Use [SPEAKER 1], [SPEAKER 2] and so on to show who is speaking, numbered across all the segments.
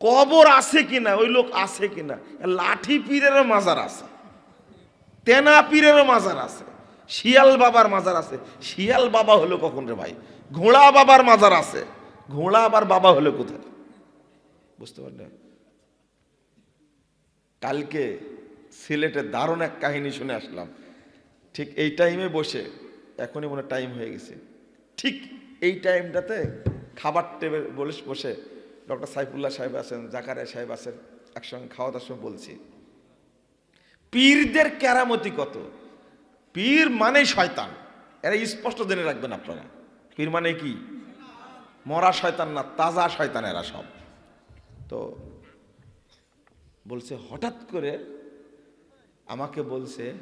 [SPEAKER 1] কবর আছে কিনা, ওই লোক আছে কিনা? লাঠি পীরেরও মাজার আছে, তেনা পীরেরও মাজার আছে, শিয়াল বাবার মাজার আছে। শিয়াল বাবা হলো কখন রে ভাই? ঘোড়া বাবার মাজার আছে, ঘোড়া আবার বাবা হলো কোথায়? বুঝতে পারলেন? কালকে সিলেটে দারুণ এক কাহিনী শুনে আসলাম। ঠিক এই টাইমে বসে, এখনই মনে টাইম হয়ে গেছে। ঠিক এই টাইমটাতে খাবার টেবিল বলে বসে ডক্টর সাইফুল্লাহ সাহেব আছেন, জাকারিয়া সাহেব আছেন, একসঙ্গে খাওয়া দাওয়ার সময় বলছি, পীরদের কেরামতি কত? পীর মানেই শয়তান। এরা স্পষ্ট জেনে রাখবেন আপনারা। পীর মানে কি? মরা শয়তান না, তাজা শয়তান এরা সব। তো বলছে, হঠাৎ করে আমাকে বলছে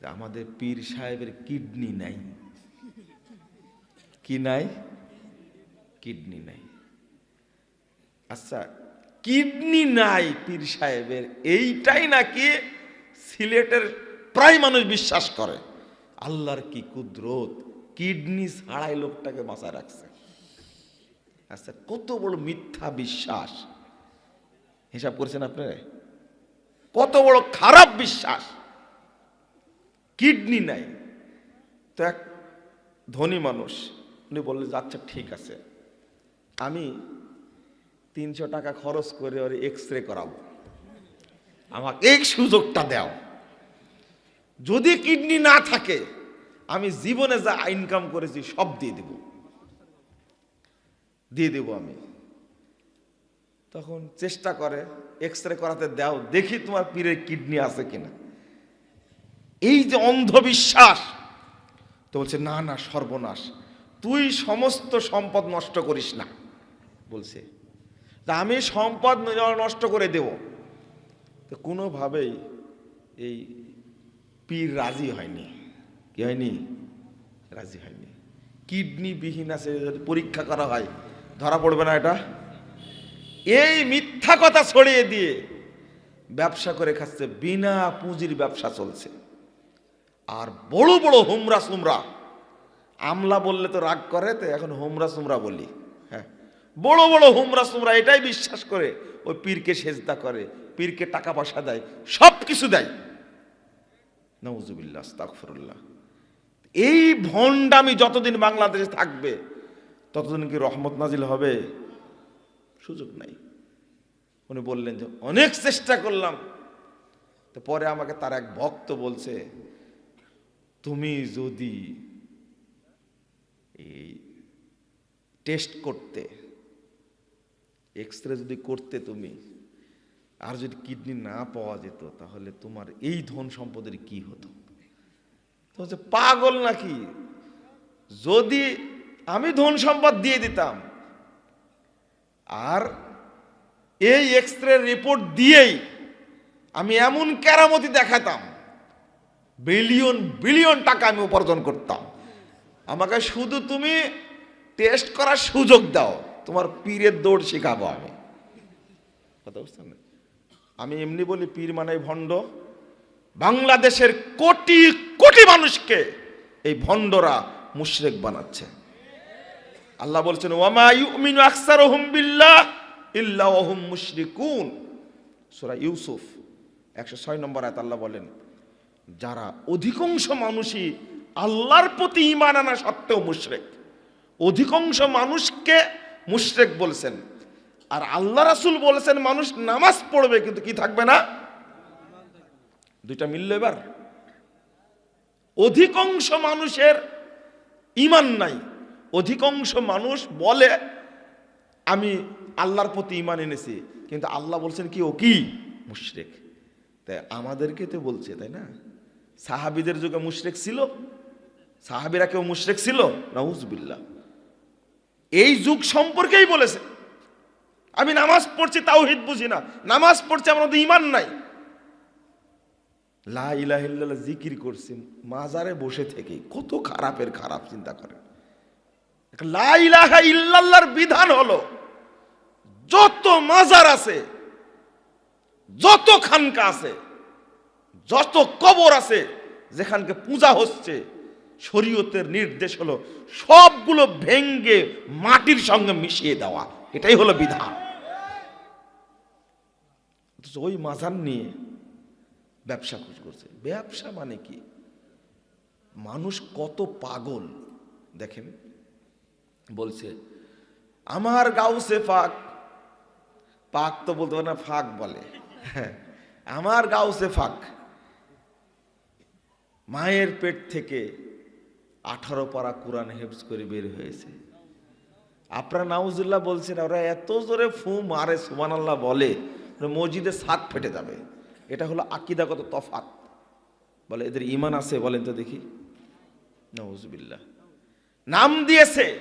[SPEAKER 1] যে আমাদের পীর সাহেবের কিডনি নাই। কি নাই? কিডনি নাই। আচ্ছা কিডনি নাই পীর সাহেবের, এইটাই নাকি সিলেটের প্রায় মানুষ বিশ্বাস করে। আল্লাহর কি কুদরত, কিডনি ছাড়াই লোকটাকে বাঁচায় রাখছে। আচ্ছা কত বড় মিথ্যা বিশ্বাস। হিসাব করছেন আপনারা কত বড় খারাপ বিশ্বাস। কিডনি নাই। তো এক ধনী মানুষ, উনি বললেন আচ্ছা ঠিক আছে। আমি তিনশো টাকা খরচ করে ওর এক্স রে করাবো। আমাকে এই সুযোগটা দাও। যদি কিডনি না থাকে, আমি জীবনে যা ইনকাম করেছি সব দিয়ে দেব। দিয়ে দেব আমি। তখন চেষ্টা করে এক্স রে করাতে দাও, দেখি তোমার পীরের কিডনি আছে কিনা। এই যে অন্ধবিশ্বাস, তো বলছে, না না, সর্বনাশ। তুই সমস্ত সম্পদ নষ্ট করিস না। বলছে তা আমি সম্পদ নষ্ট করে দেব। তো কোনোভাবেই এই পীর রাজি হয়নি। কি হয়নি? রাজি হয়নি। কিডনি বিহীন আছে, যদি পরীক্ষা করা হয়, ধরা পড়বে না এটা। এই মিথ্যা কথা ছড়িয়ে দিয়ে ব্যবসা করে খাচ্ছে, বিনা পুঁজির ব্যবসা চলছে। আর বড় বড় হুমরা সুমরা, আমলা বললে তো রাগ করে, তো এখন হুমরা সুমরা বলি। বড় বড় হুমরা সুমরা এটাই বিশ্বাস করে, ওই পীরকে সেজদা করে, পীরকে টাকা পয়সা দেয় সব কিছু দেয়। নওজুবিল্লাহ আস্তাগফিরুল্লাহ। এই ভণ্ডামি যতদিন বাংলাদেশে থাকবে, ততদিন কি রহমত নাজিল হবে? সুযোগ নাই। উনি বললেন যে, অনেক চেষ্টা করলাম। তো পরে আমাকে তার এক ভক্ত বলছে, তুমি যদি এই টেস্ট করতে এক্স রে যদি করতে তুমি, আর যদি কিডনি না পাওয়া যেত, তাহলে তোমার এই ধন সম্পদের কি হতো? তো হচ্ছে পাগল নাকি? যদি আমি ধন সম্পদ দিয়ে দিতাম, আর এই এক্স রে রিপোর্ট দিয়েই আমি এমন কেরামতি দেখাতাম বিলিয়ন বিলিয়ন টাকা আমি উপার্জন করতাম। আমাকে শুধু তুমি টেস্ট করার সুযোগ দাও। তোমার পীরের দৌড় শেখাবো আমি। কথা বুঝছেন? আমি এমনি বলি পীর মানে ভণ্ড। বাংলাদেশের কোটি কোটি মানুষকে এই ভণ্ডরা মুশরেক বানাচ্ছে। আল্লাহ বলছেন, ওয়ামা ইউমিনু আকসারুহুম বিল্লাহ ইল্লা ওয়াহুম মুশরিকুন। সূরা ইউসুফ 106 নম্বর আয়াত আল্লাহ বলেন, যারা অধিকাংশ মানুষই আল্লাহর প্রতি ঈমান আনা সত্ত্বেও মুশরিক। অধিকাংশ মানুষকে মুশরিক বলছেন। আর আল্লাহ রাসুল বলেছেন, মানুষ নামাজ পড়বে, কিন্তু কি থাকবে না? দুইটা মিলল এবার। অধিকাংশ মানুষের ইমান নাই। অধিকাংশ মানুষ বলে, আমি আল্লাহর প্রতি ইমান এনেছি, কিন্তু আল্লাহ বলছেন কি, ও কি? মুশরেক। তাই আমাদেরকে তো বলছে, তাই না? সাহাবিদের যুগে মুশরেক ছিল। সাহাবিরা কেউ মুশরেক ছিল? নাউজবিল্লাহ। এই যুগ সম্পর্কেই বলেছে। আমি নামাজ পড়ছি, তাওহিদ বুঝি না। নামাজ পড়ছি, আমার মধ্যে ইমান নাই। লা জিকির করছি, মাজারে বসে থেকে কত খারাপের খারাপ চিন্তা করে। লা ইলাহা ইল্লাল্লাহর বিধান হলো, যত মাজার আছে, যত খানকা আছে, যত কবর আছে, যেখানকে পূজা হচ্ছে শরীয়তের নির্দেশ হলো সবগুলো ভেঙ্গে মাটির সঙ্গে মিশিয়ে দেওয়া। এটাই হলো বিধান। ওই মাজার নিয়ে ব্যবসা খোঁজ করছে। ব্যবসা মানে কি? মানুষ কত পাগল। দেখেন বলছে আমার গাউসে ফাঁক। পাক তো বলতে পারে না ফাঁক বলে। হ্যাঁ, আমার গাউসে ফাঁক। মায়ের পেট থেকে আঠারো পারা কোরআন হেফজ করে বের হয়েছে। আপনারা নাউজুল্লাহ বলছেন, ওরা এত জোরে ফু মারে সুবান আল্লাহ বলে মসজিদে সাত ফেটে যাবে। এটা হলো আকিদাগত তফাত বলে, এদের ইমান আছে বলেন তো দেখি। নাউজুবিল্লাহ। নাম দিয়েছে।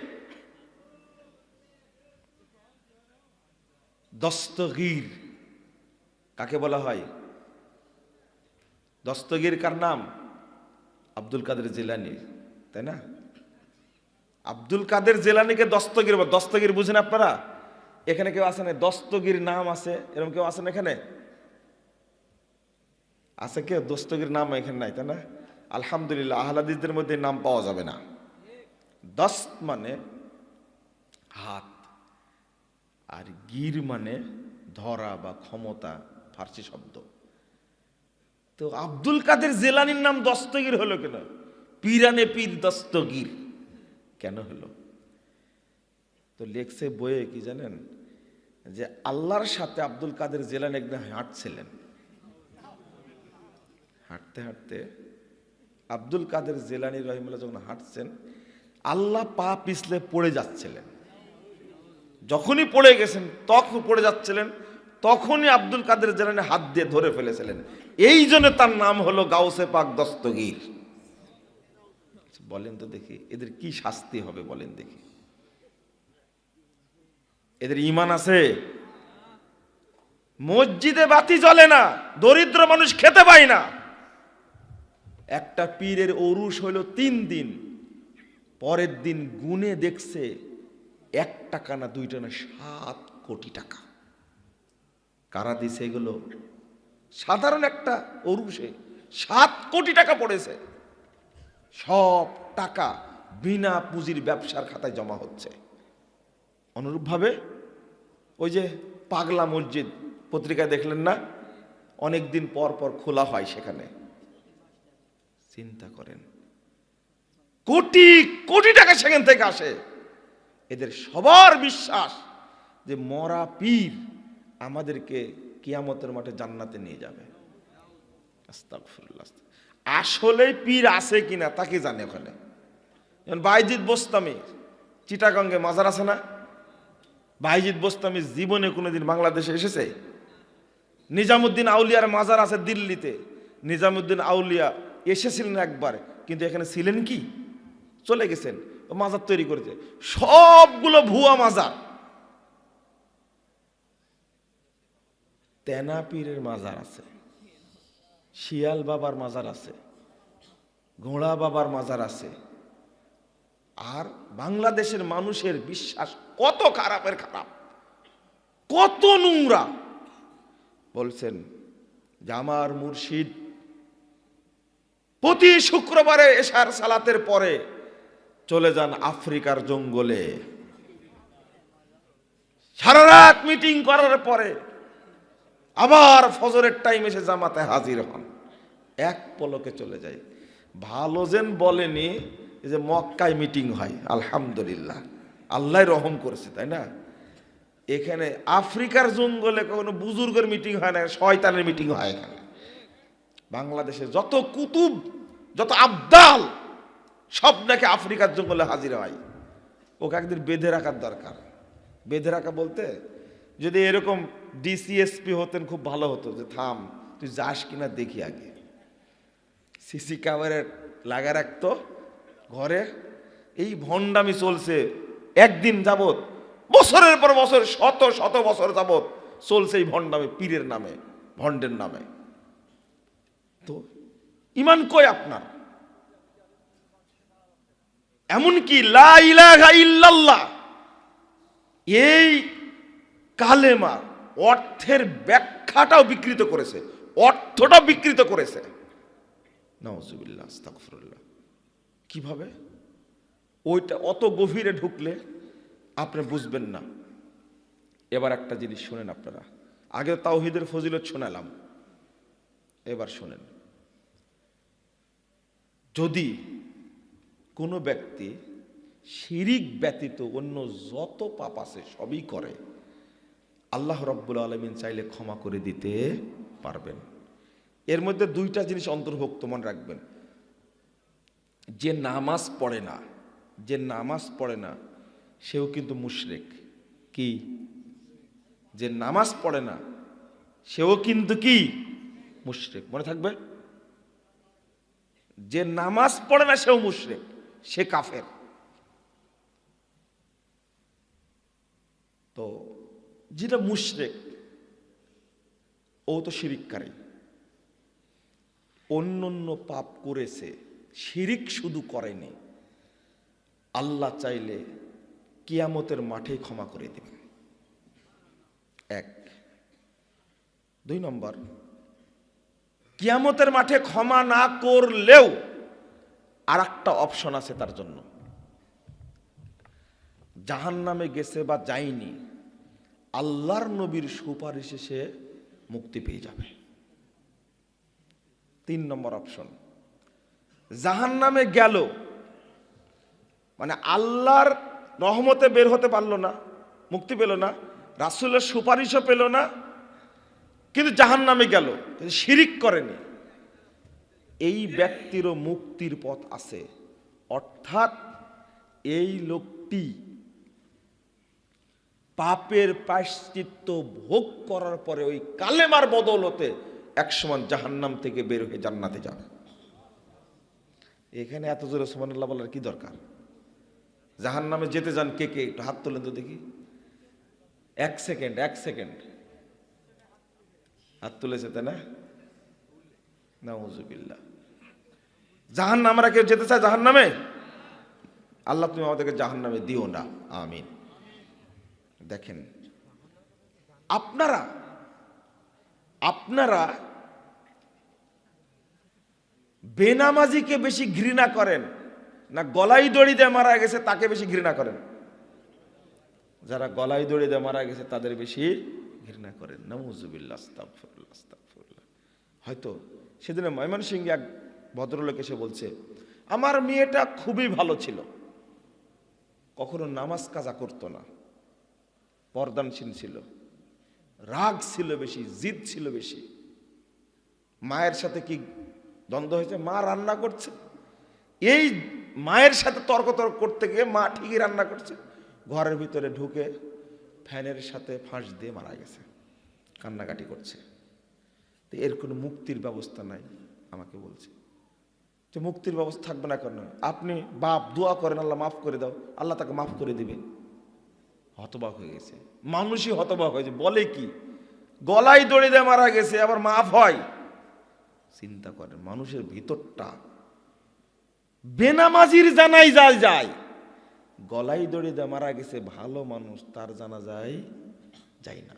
[SPEAKER 1] দস্তগীর। কাকে বলা হয়? দস্তগীর কার নাম? আব্দুল কাদের জিলানি তাই না? আব্দুল কাদের জেলানিকে দস্তগীর বলে। দস্তগীর বুঝেন আপনারা? এখানে কেউ আছেন দস্তগির নাম আছে? এরকম কেউ আছেন এখানে? আছে কেউ? দস্তগির নাম এখানে নাই, তাই না? আলহামদুলিল্লাহ, আহলাদিসদের মধ্যে নাম পাওয়া যাবে না। দস্ত মানে হাত, আর গির মানে ধরা বা ক্ষমতা, ফার্সি শব্দ। তো আব্দুল কাদের জেলানির নাম দস্তগির হলো কেন? পিরানে পীর দস্তগীর। কেন হলো? তো লেখছে বইয়ে কি জানেন? যে আল্লাহর সাথে আব্দুল কাদের জেলান একদিন হাঁটছিলেন। হাঁটতে হাঁটতে আব্দুল কাদের জেলানি রহিমুল্লাহ যখন হাঁটছেন, আল্লাহ পা পিছলে পড়ে যাচ্ছিলেন। যখনই পড়ে গেছেন, তখন পড়ে যাচ্ছিলেন, তখনই আব্দুল কাদের জেলানি হাত দিয়ে ধরে ফেলেছিলেন। এই জন্য তার নাম হলো গাউসে পাক দস্তগীর। বলেন তো দেখি, এদের কি শাস্তি হবে বলেন দেখি। এদের ইমান আছে। মসজিদে বাতি জ্বলে না, দরিদ্র মানুষ খেতে পায় না। একটা পীরের অরুষ হইল তিন দিন, পরের দিন গুনে দেখছে এক টাকা না দুইটা না সাত কোটি টাকা। কারা দিছে এগুলো? সাধারণ একটা অরুষে সাত কোটি টাকা পড়েছে। সব টাকা বিনা পুঁজির ব্যবসার খাতায় জমা হচ্ছে। অনুরূপভাবে ওই যে পাগলা মসজিদ পত্রিকায় দেখলেন না? অনেক দিন পর পর খোলা হয় সেখানে। চিন্তা করেন। কোটি কোটি টাকা সেখান থেকে আসে। এদের সবার বিশ্বাস যে মরা পীর আমাদেরকে কিয়ামতের মাঠে জান্নাতে নিয়ে যাবে। আস্তাগফিরুল্লাহ। আসলে পীর আছে কিনা তাকে জানে ওখানে? যেমন বাইজিৎ বোস্তামি, চিটাগঙ্গে মাজার আছে না? বাইজিৎ বোস্তামি জীবনে কোনোদিন বাংলাদেশে এসেছে? নিজামুদ্দিন আউলিয়ার মাজার আছে দিল্লিতে। নিজামুদ্দিন আউলিয়া এসেছিলেন একবার, কিন্তু এখানে ছিলেন কি? চলে গেছেন মাজার তৈরি করেছে। সবগুলো ভুয়া মাজার। তেনা পীরের মাজার আছে। শিয়াল বাবার মাজার আছে, ঘোড়া বাবার মাজার আছে। আর বাংলাদেশের মানুষের বিশ্বাস কত খারাপের খারাপ, কত নোংরা। বলছেন যে আমার মুর্শিদ, প্রতি শুক্রবারে এশার সালাতের পরে চলে যান আফ্রিকার জঙ্গলে। সারা রাত মিটিং করার পরে আবার ফজরের টাইম এসে জামাতে হাজির হন। এক পলকে চলে যায়। ভালো যেন বলেনি যে মক্কায় মিটিং হয়, আলহামদুলিল্লাহ। আল্লাহ রহম করেছে, তাই না? এখানে আফ্রিকার জঙ্গলে কখনো বুজুর্গের মিটিং হয় না, শয়তানের মিটিং হয় এখানে। বাংলাদেশে যত কুতুব, যত আবদাল, সব নাকি আফ্রিকার জঙ্গলে হাজির হয়। ওকে একদিন বেঁধে রাখার দরকার। বেঁধে রাখা বলতে, যদি এরকম ডিসিএসপি হতেন খুব ভালো হতো, যে থাম, তুই যাস কিনা দেখি আগে। সিসি ক্যামেরা লাগা রাখতো ঘরে। এই ভণ্ডামি চলছে একদিন যাবত বছরের পর বছর, শত শত বছর যাবত চলছে এই ভণ্ডামি পীরের নামে, ভণ্ডের নামে। তো ইমান কই আপনার? এমনকি ইল্লাল্লাহ, এই কালেমা অর্থের ব্যাখ্যাটাও বিকৃত করেছে, অর্থটাও বিকৃত করেছে। নওয়াজুবিল্লাহ আস্তাগফিরুল্লাহ। কীভাবে? ওইটা অত গভীরে ঢুকলে আপনি বুঝবেন না। এবার একটা জিনিস শোনেন আপনারা। আগে তাওহিদের ফজিলত শোনালাম। এবার শোনেন। যদি কোনো ব্যক্তি শিরিক ব্যতীত অন্য যত পাপ আছে সবই করে, আল্লাহ রব্বুল আলমিন চাইলে ক্ষমা করে দিতে পারবেন। এর মধ্যে দুইটা জিনিস অন্তর্ভুক্ত, মনে রাখবেন। যে নামাজ পড়ে না, যে নামাজ পড়ে না, সেও কিন্তু মুশরেক। কি? যে নামাজ পড়ে না, সেও কিন্তু কি? মুশরেক। মনে থাকবে? যে নামাজ পড়ে না, সেও মুশরেক। সে কাফের। তো, যেটা মুশরেক, ও তো শিরিককারী। অন্য অন্য পাপ করেছে, শিরিক শুধু করেনি। আল্লাহ চাইলে কিয়ামতের মাঠে ক্ষমা করে দেবেন। এক। দুই নম্বর, কিয়ামতের মাঠে ক্ষমা না করলেও আর একটা অপশন আছে তার জন্য। জাহান নামে গেছে বা যায়নি, আল্লাহর নবীর সুপারিশে সে মুক্তি পেয়ে যাবে। তিন নম্বর অপশন। জাহান নামে গেল মানে আল্লাহর রহমতে বের হতে পারল না, মুক্তি পেল না, রাসুলের সুপারিশও পেল না, কিন্তু জাহান নামে গেল শিরিক করেনি। এই ব্যক্তিরও মুক্তির পথ আছে। অর্থাৎ এই লোকটি পাপের প্রায়শ্চিত্ত ভোগ করার পরে ওই কালেমার বদৌলতে একসময় জাহান্নাম থেকে বের হয়ে জান্নাতে যাবে এখানে এত জোরে সুমানুল্লাহ বলার কি দরকার? জাহান নামে যেতে যান কে কে? একটু হাত তোলেন তো দেখি। এক সেকেন্ড এক সেকেন্ড। হাত তুলেছে তাই না? নাউজুবিল্লাহ। জাহান নামরা কেউ যেতে চায় জাহান নামে আল্লাহ তুমি আমাদেরকে জাহান নামে দিও না। আমিন। দেখেন, আপনারা আপনারা বেনামাজিকে বেশি ঘৃণা করেন না গলাই দড়ি দিয়ে মারা গেছে তাকে বেশি ঘৃণা করেন? যারা গলায় দড়ি দিয়ে মারা গেছে তাদের বেশি ঘৃণা করেন। নামুজুবিল্লাহ আস্তাগফিরুল্লাহ, আস্তাগফিরুল্লাহ। হয়তো সেদিনে ময়মনসিংহে এক ভদ্রলোক এসে বলছে আমার মেয়েটা খুবই ভালো ছিল। কখনো নামাজ কাজা করতো না। পর্দানশীল ছিল। রাগ ছিল বেশি, জিদ ছিল বেশি। মায়ের সাথে কি দ্বন্দ্ব হয়েছে? মা রান্না করছে। এই মায়ের সাথে তর্ক তর্ক করতে গিয়ে মা ঠিকই রান্না করছে। ঘরের ভিতরে ঢুকে ফ্যানের সাথে ফাঁস দিয়ে মারা গেছে, কান্নাকাটি করছে। তো এর কোনো মুক্তির ব্যবস্থা নাই, আমাকে বলছে। যে মুক্তির ব্যবস্থা থাকবে না কেন? আপনি বাপ, দোয়া করেন, আল্লাহ মাফ করে দাও। আল্লাহ তাকে মাফ করে দিবে। হতবাক হয়ে গেছে। মানুষই হতবাক হয়েছে। বলে কি? গলায় দড়ি দিয়ে মারা গেছে, আবার মাফ হয়। চিন্তা করেন, মানুষের ভিতরটা বেনামাজির জানাই যায় যায়। গলায় দড়ি দিয়ে মারা গেছে, ভালো মানুষ, তার জানা যায় যায় না।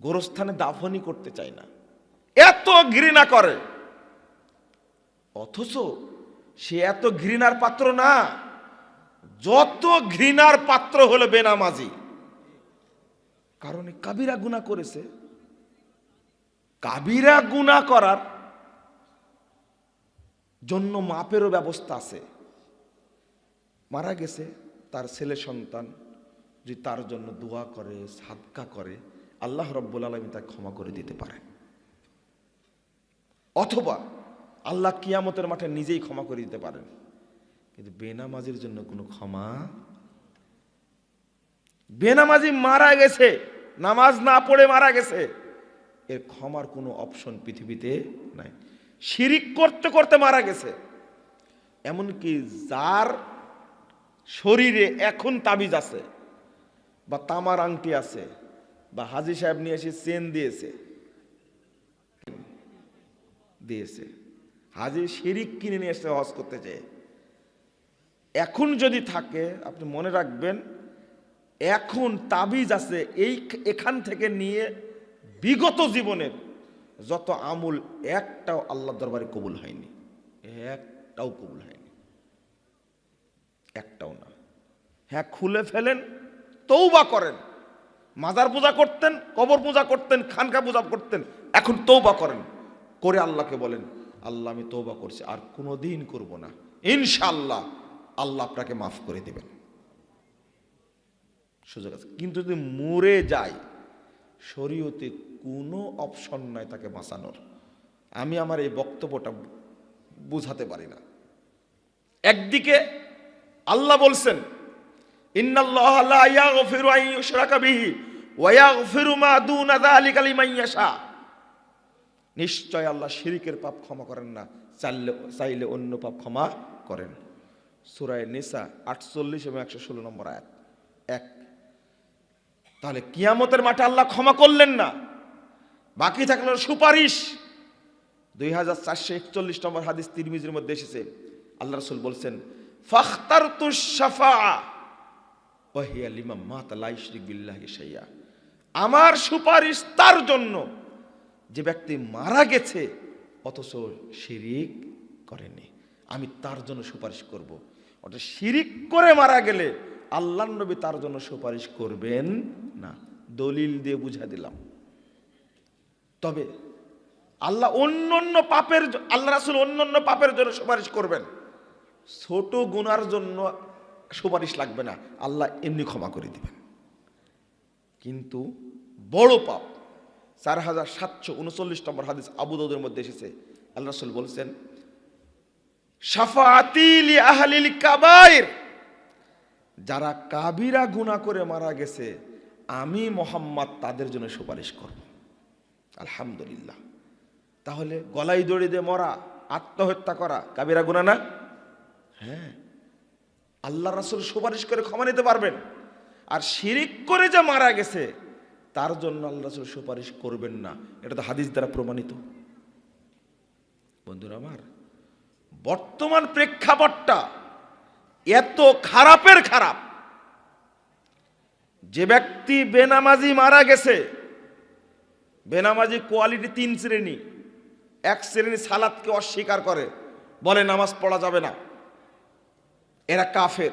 [SPEAKER 1] গোরস্থানে দাফনই করতে চায় না। এত ঘৃণা করে। অথচ সে এত ঘৃণার পাত্র না। যত ঘৃণার পাত্র হলো বেনামাজি। কারণ কাবিরা গুণা করেছে। কাবিরা গুণা করার জন্য মাপেরও ব্যবস্থা আছে। মারা গেছে তার ছেলে সন্তান যদি তার জন্য দোয়া করে, সাদকা করে, আল্লাহ রব্বুল আলমী তাকে ক্ষমা করে দিতে পারে। অথবা আল্লাহ কিয়ামতের মাঠে নিজেই ক্ষমা করে দিতে পারেন। কিন্তু বেনামাজির জন্য কোনো ক্ষমা? বেনামাজি মারা গেছে, নামাজ না পড়ে মারা গেছে। এর ক্ষমার কোনো অপশন পৃথিবীতে নাই। শিরিক করতে করতে মারা গেছে। এমনকি যার শরীরে এখন তাবিজ আছে বা তামার আংটি আছে বা হাজি সাহেব নিয়ে এসে চেন দিয়েছে দিয়েছে। হাজি শিরিক কিনে নিয়ে এসে হজ করতে চেয়ে। এখন যদি থাকে, আপনি মনে রাখবেন, এখন তাবিজ আছে এই এখান থেকে নিয়ে বিগত জীবনের যত আমুল, একটাও আল্লাহ দরবারে কবুল হয়নি। একটাও কবুল হয়নি। একটাও না। হ্যাঁ খুলে ফেলেন তৌবা করেন। মাজার পূজা করতেন, কবর পূজা করতেন, খানকা পূজা করতেন, এখন তৌবা করেন। করে আল্লাহকে বলেন, আল্লাহ, আমি তৌবা করছি, আর কোনো দিন করব না। ইনশাআল্লাহ। আল্লাহ আপনাকে মাফ করে দেবেন। সুযোগ আছে। কিন্তু যদি মরে যায়, শরীয়তে কোনো অপশন নাই তাকে বাঁচানোর। আমি আমার এই বক্তব্যটা বুঝাতে পারি না। একদিকে আল্লাহ বলছেন নিশ্চয় আল্লাহ শিরিকের পাপ ক্ষমা করেন না, চাইলে চাইলে অন্য পাপ ক্ষমা করেন। সূরায়ে নিসা 48 এবং 116 নম্বর আয়াত। এক। তাহলে কিয়ামতের মাঠে আল্লাহ ক্ষমা করলেন না। বাকি থাকল সুপারিশ। দুই হাজার চারশো একচল্লিশ নম্বর হাদিস তিরমিজির মধ্যে এসেছে। আল্লাহ রসুল বলছেন ফাখতার তুষাফা ওয়াহিয়া লিমা মাতা লা ইশরিক বিল্লাহি শাইয়া। আমার সুপারিশ তার জন্য। যে ব্যক্তি মারা গেছে, অথচ শিরিক করেনি। আমি তার জন্য সুপারিশ করব। অর্থাৎ শিরিক করে মারা গেলে আল্লাহ নবী তার জন্য সুপারিশ করবেন না। দলিল দিয়ে বুঝা দিলাম। তবে আল্লাহ অন্য অন্য পাপের আল্লাহ রাসুল অন্য অন্য পাপের জন্য সুপারিশ করবেন। ছোট গুনার জন্য সুপারিশ লাগবে না। আল্লাহ এমনি ক্ষমা করে দিবেন। কিন্তু বড় পাপ, চার হাজার সাতশো উনচল্লিশ নম্বর হাদিস আবু দাউদের মধ্যে এসেছে। আল্লাহ রাসুল বলছেন সাফাতিলি আহলিল কাবাইর যারা কাবিরা গুনাহ করে মারা গেছে, আমি মোহাম্মদ তাদের জন্য সুপারিশ করব। আলহামদুলিল্লাহ। তাহলে গলায় দড়ি দিয়ে মরা, আত্মহত্যা করা, কাবিরা গুনাহ না? হ্যাঁ। আল্লাহ রাসুল সুপারিশ করে ক্ষমা নিতে পারবেন। আর শিরিক করে যে মারা গেছে, তার জন্য আল্লাহ রাসুল সুপারিশ করবেন না। এটা তো হাদিস দ্বারা প্রমাণিত। বন্ধুরা আমার বর্তমান প্রেক্ষাপটটা এত খারাপের খারাপ যে ব্যক্তি বেনামাজি মারা গেছে, বেনামাজি কোয়ালিটি তিন শ্রেণি, এক শ্রেণি সালাদকে অস্বীকার করে, বলে নামাজ পড়া যাবে না। এরা কাফের।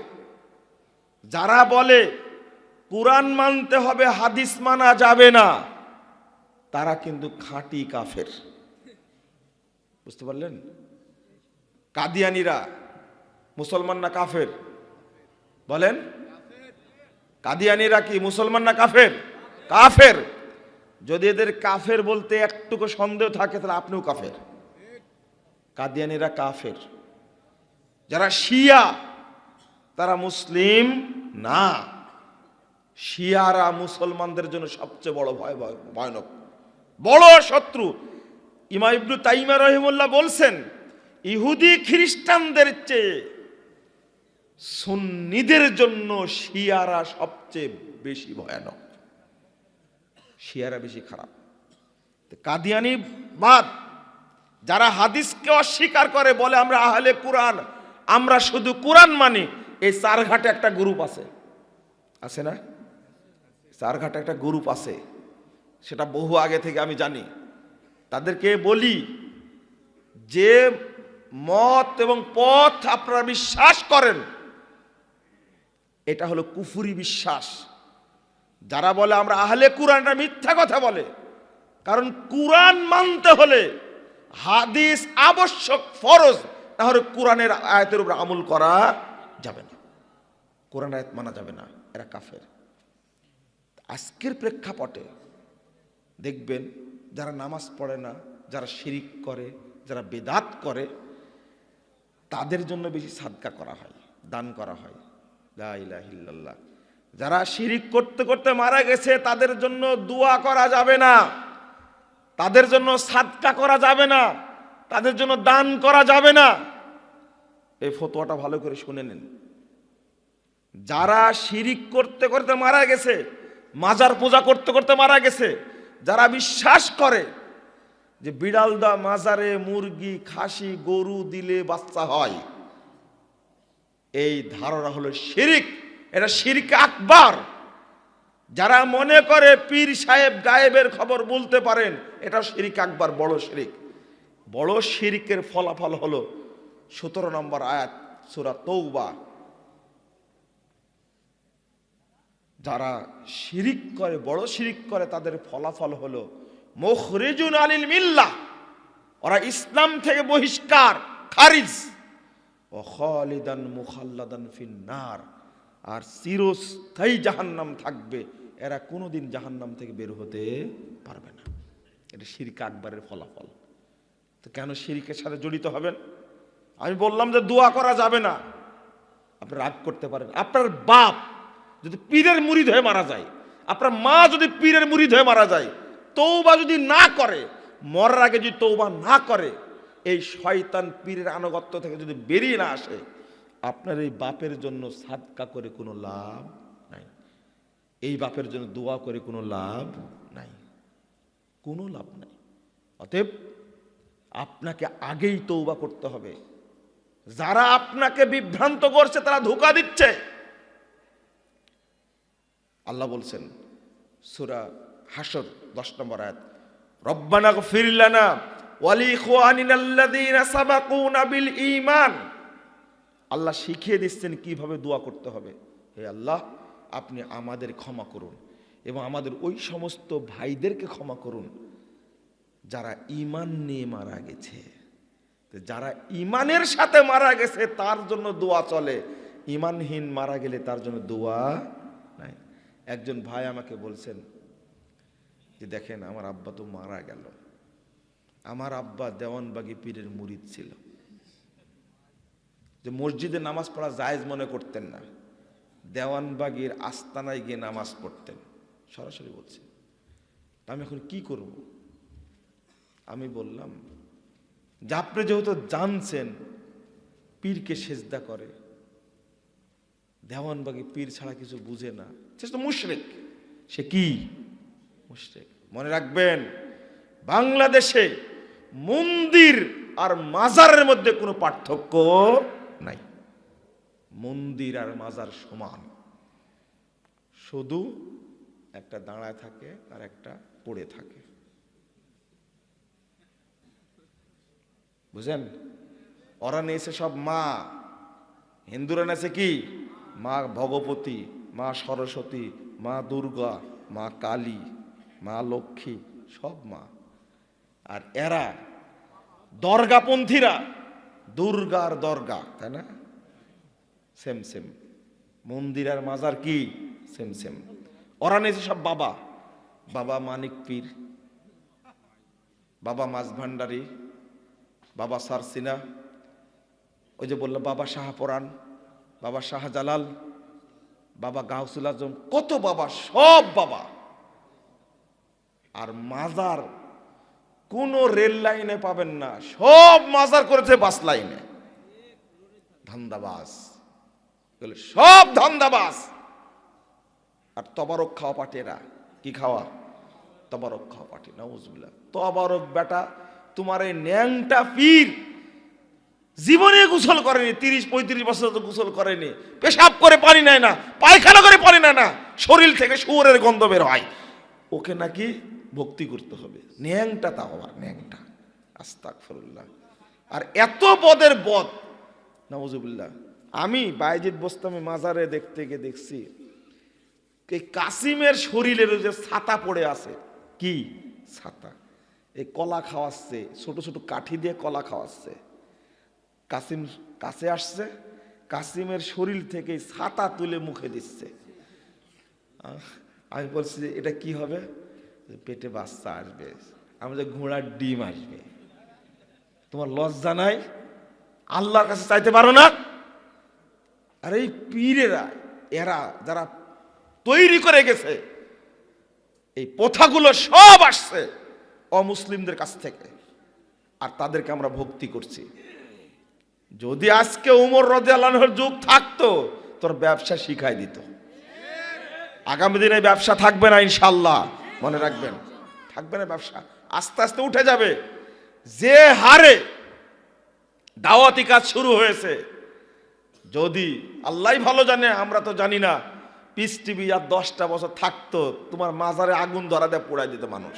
[SPEAKER 1] যারা বলে কোরআন মানতে হবে, হাদিস মানা যাবে না, তারা কিন্তু খাঁটি কাফের। বুঝতে পারলেন? কাদিয়ানিরা, মুসলমান না কাফের? বলেন। কাদিয়ানিরা কি, মুসলমান না কাফের? কাফের। যদি এদের কাফের বলতে একটুকু সন্দেহ থাকে, তাহলে আপনিও কাফের। কাদিয়ানিরা কাফের। যারা শিয়া, তারা মুসলিম না। শিয়ারা মুসলমানদের জন্য সবচেয়ে বড় ভয়, ভয়- ভয়ানক। বড় শত্রু। ইমা ইবনু তাইমা রহিমুল্লাহ বলছেন ইহুদি খ্রিস্টানদের চেয়ে সুন্নিদের জন্য শিয়ারা সবচেয়ে বেশি ভয়ানক। শিয়ারা বেশি খারাপ। কাদিয়ানি বাদ, যারা হাদিসকে অস্বীকার করে, বলে আমরা আহলে কোরআন, আমরা শুধু কোরআন মানি, এই চারঘাটে একটা গ্রুপ আছে। আছে না? চারঘাটে একটা গ্রুপ আছে। সেটা বহু আগে থেকে আমি জানি। তাদেরকে বলি যে মত এবং পথ আপনারা বিশ্বাস করেন। এটা হলো কুফুরি বিশ্বাস। যারা বলে আমরা আহলে কোরআনটা মিথ্যা কথা বলে। কারণ কোরআন মানতে হলে হাদিস আবশ্যক, ফরজ, তাহলে কোরআনের আয়াতের উপর আমল করা যাবে না। কোরআন আয়াত মানা যাবে না, এরা কাফের। আজকের প্রেক্ষাপটে দেখবেন, যারা নামাজ পড়ে না, যারা শিরিক করে, যারা বেদাত করে তাদের জন্য বেশি সাদকা করা হয়, দান করা হয়। যারা শিরিক করতে করতে মারা গেছে, তাদের জন্য দোয়া করা যাবে না। তাদের জন্য সাদকা করা যাবে না। তাদের জন্য দান করা যাবে না। এই ফতোয়াটা ভালো করে শুনে নিন। যারা শিরিক করতে করতে মারা গেছে, মাজার পূজা করতে করতে মারা গেছে, যারা বিশ্বাস করে যে বিড়াল দা মাজারে মুরগি, খাসি, গরু দিলে বাচ্চা হয়। এই ধারণা হলো শিরিক। এটা শিরিক আকবার। যারা মনে করে পীর সাহেব গায়েবের খবর বলতে পারেন, এটা শিরিক আকবার, বড় শিরিক। বড় শিরিকের ফলাফল হলো সতেরো নম্বর আয়াত, সুরা তৌবা যারা শিরিক করে, বড় শিরিক করে, তাদের ফলাফল হলো মুখরিজুন আলিল মিল্লাহ ওরা ইসলাম থেকে বহিষ্কার, খারিজ। ও খালিদান মুখাল্লাদান ফিন্নার। আর চিরস্থায়ী জাহান্নাম থাকবে। এরা কোনোদিন জাহান্নাম থেকে বের হতে পারবে না। এটা শিরিক আকবরের ফলাফল। তো কেন শিরিকের সাথে জড়িত হবেন? আমি বললাম যে দোয়া করা যাবে না। আপনি রাগ করতে পারেন। আপনার বাপ যদি পীরের মুড়িদ হয়ে মারা যায়, আপনার মা যদি পীরের মুড়িদ হয়ে মারা যায় তৌবা যদি না করে, মরার আগে যদি তৌবা না করে, এই শয়তান পীরের আনুগত্য থেকে যদি বেরিয়ে না আসে, আপনার এই বাপের জন্য সাদকা করে কোনো লাভ নাই। এই বাপের জন্য দোয়া করে কোনো লাভ নাই। কোনো লাভ নাই। অতএব আপনাকে আগেই তৌবা করতে হবে। যারা আপনাকে বিভ্রান্ত করছে, তারা ধোকা দিচ্ছে। আল্লাহ বলছেন, সুরা হাসর, দশ নম্বর আয়াত। রব্বানা ফিরলানা ওয়ালি ইখওয়ানিনাল্লাযীনা সাবাকুনা বিল ঈমান। আল্লাহ শিখিয়ে দিচ্ছেন কীভাবে দোয়া করতে হবে। হে আল্লাহ, আপনি আমাদের ক্ষমা করুন এবং আমাদের ওই সমস্ত ভাইদেরকে ক্ষমা করুন যারা ইমান নিয়ে মারা গেছে। যারা ইমানের সাথে মারা গেছে, তার জন্য দোয়া চলে। ইমানহীন মারা গেলে তার জন্য দোয়া নাই। একজন ভাই আমাকে বলছেন যে দেখেন আমার আব্বা তো মারা গেল। আমার আব্বা দেওয়ানবাগি পীরের মুরিদ ছিল। যে মসজিদে নামাজ পড়া জায়েজ মনে করতেন না। দেওয়ানবাগির আস্তানায় গিয়ে নামাজ পড়তেন। সরাসরি বলছে আমি এখন কি করব? আমি বললাম, যে আপনি যেহেতু জানছেন পীরকে সেজদা করে, দেওয়ানবাগি পীর ছাড়া কিছু বুঝে না। সে তো মুশরেক। সে কি? মুশরেক। মনে রাখবেন, বাংলাদেশে মন্দির আর মাজারের মধ্যে কোনো পার্থক্য নাই। মন্দির আর মাজার সমান। শুধু একটা দাঁড়ায় থাকে আর একটা পড়ে থাকে। বুঝেন? ওরা নিয়েছে সব মা। হিন্দুরা নেছে কি? মা ভগবতী, মা সরস্বতী, মা দুর্গা, মা কালী। মা লক্ষ্মী, সব মা। আর এরা দর্গাপন্থীরা, দুর্গার দর্গা, তাই না? সেম সেম মন্দির আর মাজার কি? সেম সেম ওরা নিয়েছে সব বাবা। বাবা মানিক পীর, বাবা মাছ ভান্ডারী, বাবা সারসিনা ওই যে বলল বাবা শাহপরান বাবা শাহজালাল বাবা গাউসুল আজম, কত বাবা, সব বাবা। আর মাজার কোন রেল লাইনে পাবেন না, সব মাজার করেছে বাস লাইনে। ধান্দাবাস সব ধান্দাবাস আর তবারক খাওয়া পাটেরা কি খাওয়া? তবারক খাওয়া পাটি নজুল্লাহ তবারক বেটা, তোমার এই ন্যাংটা পীর জীবনে গোসল করেনি, তিরিশ, পঁয়ত্রিশ বছর তো গোসল করেনি। পেশাব করে পানি নেয় না, পায়খানা করে পানি নেয় না, শরীর থেকে শুয়োরের গন্ধ বের হয়। ওকে নাকি ভক্তি করতে হবে। ন্যাংটা তাও আবার ন্যাংটা। আস্তাক ফরুল্লাহ আর এত বদের বদ নওয়াজুবিল্লাহ আমি বাইজিৎ বোস্তামি মাজারে দেখতে গিয়ে দেখছি এই কাসিমের শরীরের যে ছাতা পড়ে আছে। কি? ছাতা। এই কলা খাওয়াচ্ছে ছোট ছোট কাঠি দিয়ে কলা খাওয়াচ্ছে। কাসিম কাছে আসছে কাসিমের শরীর থেকে ছাতা তুলে মুখে দিচ্ছে। আমি বলছি যে এটা কি হবে? পেটে বাচ্চা আসবে, আমাদের ঘোড়ার ডিম আসবে। তোমার লজ্জা নাই? আল্লাহর কাছে চাইতে পারো না? আর এই পীরেরা, এরা যারা তৈরি করে গেছে, এই প্রথাগুলো সব আসছে অমুসলিমদের কাছ থেকে। আর তাদেরকে আমরা ভক্তি করছি। যদি আজকে উমর রদে আল্লাহর যুগ থাকতো, তোর ব্যবসা শিখাই দিত। আগামী দিনে ব্যবসা থাকবে না ইনশাল্লাহ মনে রাখবেন, থাকবে না ব্যবসা, আস্তে আস্তে উঠে যাবে। যে হারে দাওয়াতি কাজ শুরু হয়েছে, যদি আল্লাহ ভালো জানে, আমরা তো জানি না, পিস টিভি আর দশটা বছর থাকতো, তোমার মাজারে আগুন ধরা দিয়ে পোড়াই দিত মানুষ।